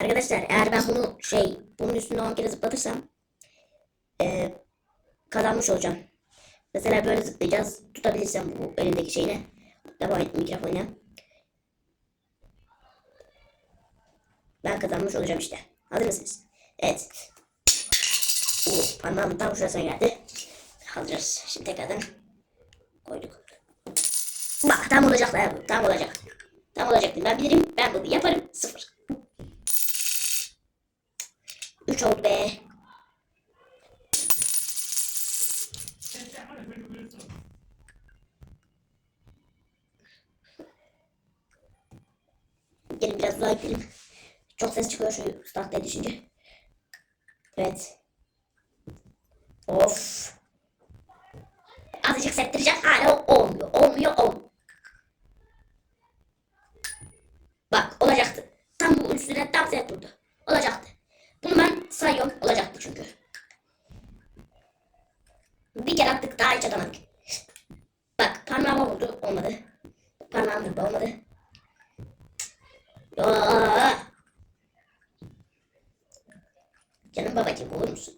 Arkadaşlar eğer ben bunu şey bunun üstüne 10 kere zıplatırsam e, kazanmış olacağım. Mesela böyle zıplayacağız. Tutabilirsem bu elimdeki şeyle. Devam et mikrofonla. Ben kazanmış olacağım işte. Hazır mısınız? Evet. Oo, parmağım tam şurasına geldi. Hazırız. Şimdi tekrardan koyduk. Bak tam olacak. Tam olacak. Tam olacak. Ben bilirim. Ben bunu yaparım. Sıfır. 3 oldu be. Gelin biraz uzağa gidelim. Çok ses çıkıyor şu tahtaya düşünce. Evet. Of. Azıcık sektireceğim. Hala olmuyor. Olmuyor. Olmuyor. Bak olacaktı. Tam bu üstüne tam set durdu. Olacaktı. Sayıyorum. Olacaktı çünkü. Bir kere attık daha hiç atamadık. Bak parmağıma vurdu. Olmadı. Parmağım vurdu. Olmadı. Aa! Canım babacığım olur musun?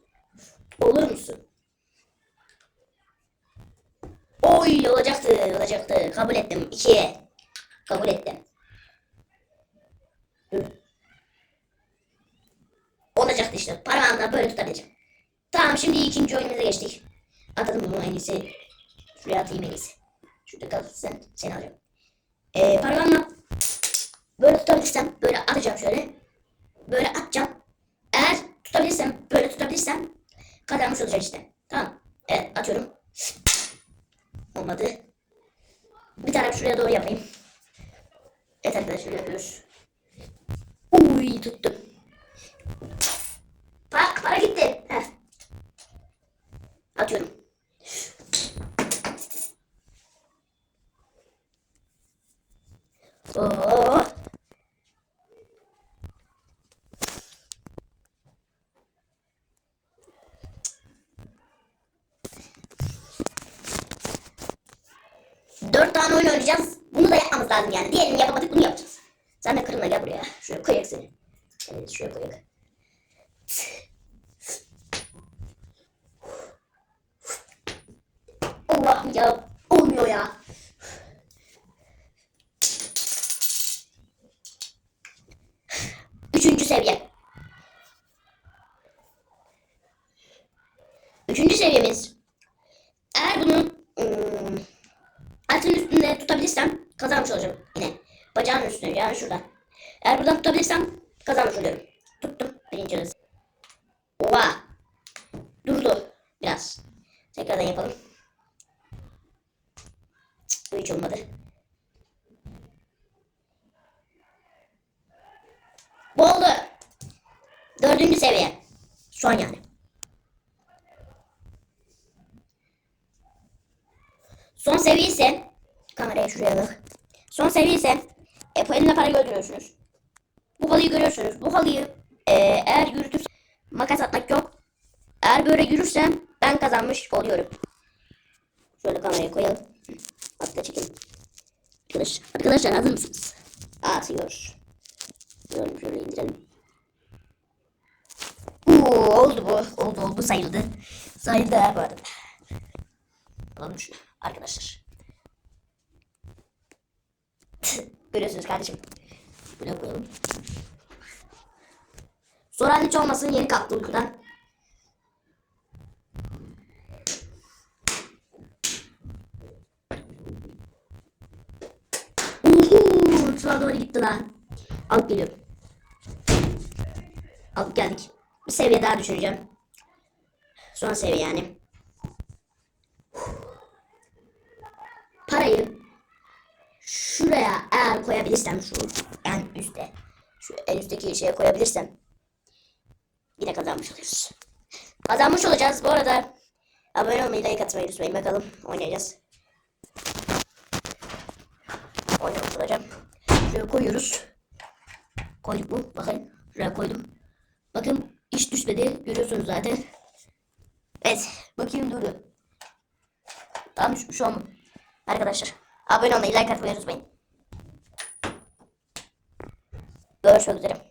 Olur musun? Oy olacaktı olacaktı. Kabul ettim. İkiye. Kabul ettim. Hı. Olacaktı işte. Parmağımla böyle tutabileceğim. Tamam şimdi ikinci oyunumuza geçtik. Atadım bunu en. Şuraya atayım en iyisi. Şurada kal sen. Seni alacağım. Ee, parmağımla böyle tutabilirsem böyle atacağım şöyle. Böyle atacağım. Eğer tutabilirsem böyle tutabilirsem kazanmış olacak işte. Tamam. Evet atıyorum. Olmadı. Bir tane şuraya doğru yapayım. Evet arkadaşlar yapıyoruz. Uy tuttum. Para, para gitti. Heh. Atıyorum. Oo. Dört tane oyun oynayacağız. Bunu da yapmamız lazım yani. Diğerini yapamadık bunu yapacağız. Sen de kırılma gel buraya. Şuraya koyak seni. Evet şuraya koyak. Allah'ım ya. Olmuyor ya. Üçüncü seviye. Üçüncü seviyemiz. Eğer bunun ım, altın üstünde olacağım yine. Bacağın üstünde yani şurada. Eğer buradan tutabilirsem kazanmış oluyorum. Tuttum birinci hız. Oha. Durdu biraz. Tekrardan yapalım. Cık, Bu hiç olmadı. Bu oldu. Dördüncü seviye. Şu an yani. Son seviye ise kameraya şuraya bak. Son seviye ise e, bu elimde parayı öldürüyorsunuz. Bu halıyı görüyorsunuz. Bu halıyı e, eğer yürütürsem makas atmak yok. Eğer böyle yürürsem ben kazanmış oluyorum. Şöyle kamerayı koyalım. Hatta çekelim. Arkadaş, arkadaşlar hazır mısınız? Atıyoruz. Şöyle, şöyle indirelim. Oo, oldu bu. Oldu oldu sayıldı. Sayıldı ha bu arada. Alalım arkadaşlar. Görüyorsunuz kardeşim. Böyle koyalım. Sonra hiç olmasın yeni kalktı uykudan. Sağa doğru gitti lan. Alıp geliyorum. Alıp geldik. Bir seviye daha düşüreceğim. Son seviye yani. Parayı eğer koyabilirsem şu en üstte şu en üstteki şeye koyabilirsem yine kazanmış oluyoruz. Kazanmış olacağız. Bu arada abone olmayı, like atmayı unutmayın. Bakalım oynayacağız. Oynamış olacağım. Şöyle koyuyoruz. Koyduk mu? Bakın. Şuraya koydum. Bakın hiç düşmedi. Görüyorsunuz zaten. Evet. Bakayım durdu. Tam düşmüş olmu. Arkadaşlar. Abone olmayı, like atmayı unutmayın. Görüşmek üzere.